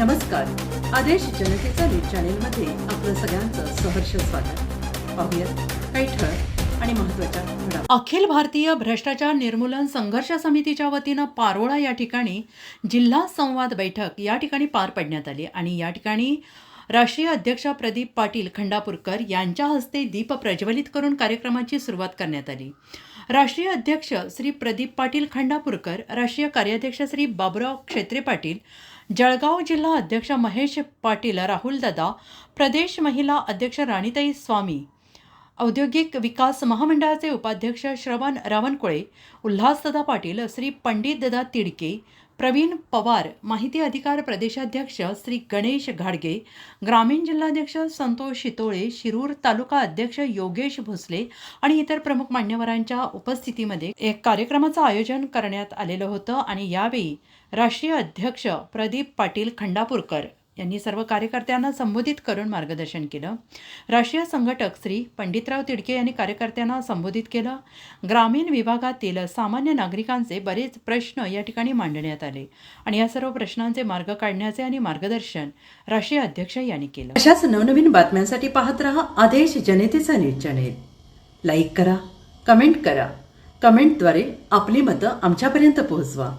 नमस्कार. आदेश जनतेचा न्यूज चॅनेलमध्ये आपलं सगळ्यांचं सहर्ष स्वागत. पाहूयात काही ठळक आणि महत्त्वाच्या अखिल भारतीय भ्रष्टाचार निर्मूलन संघर्ष समितीच्या वतीनं पारोळा या ठिकाणी जिल्हा संवाद बैठक या ठिकाणी पार पाडण्यात आली आणि या ठिकाणी राष्ट्रीय अध्यक्ष प्रदीप पाटील खंडापूरकर यांच्या हस्ते दीप प्रज्वलित करून कार्यक्रमाची सुरुवात करण्यात आली. राष्ट्रीय अध्यक्ष श्री प्रदीप पाटील खंडापूरकर राष्ट्रीय कार्याध्यक्ष श्री बाबुराव क्षेत्रे पाटील जळगाव जिल्हा अध्यक्ष महेश पाटील राहुलदादा प्रदेश महिला अध्यक्ष राणीताई स्वामी औद्योगिक विकास महामंडळाचे उपाध्यक्ष श्रवण रावणकुळे उल्हासदादा पाटील श्री पंडितदादा तिडके प्रवीण पवार माहिती अधिकार प्रदेशाध्यक्ष श्री गणेश घाडगे ग्रामीण जिल्हाध्यक्ष संतोष शितोळे शिरूर तालुका अध्यक्ष योगेश भोसले आणि इतर प्रमुख मान्यवरांच्या उपस्थितीमध्ये एक कार्यक्रमाचं आयोजन करण्यात आलेलं होतं. आणि यावेळी राष्ट्रीय अध्यक्ष प्रदीप पाटील खंडापूरकर यांनी सर्व कार्यकर्त्यांना संबोधित करून मार्गदर्शन केलं. राष्ट्रीय संघटक श्री पंडितराव तिडके यांनी कार्यकर्त्यांना संबोधित केलं. ग्रामीण विभागातील सामान्य नागरिकांचे बरेच प्रश्न या ठिकाणी मांडण्यात आले आणि या सर्व प्रश्नांचे मार्ग काढण्याचे आणि मार्गदर्शन राष्ट्रीय अध्यक्ष यांनी केलं. अशाच नवनवीन बातम्यांसाठी पाहत रहा आदेश जनतेचा न्यूज चॅनेल. लाईक करा कमेंट करा. कमेंटद्वारे आपली मतं आमच्यापर्यंत पोहोचवा.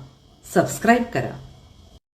सबस्क्राईब करा.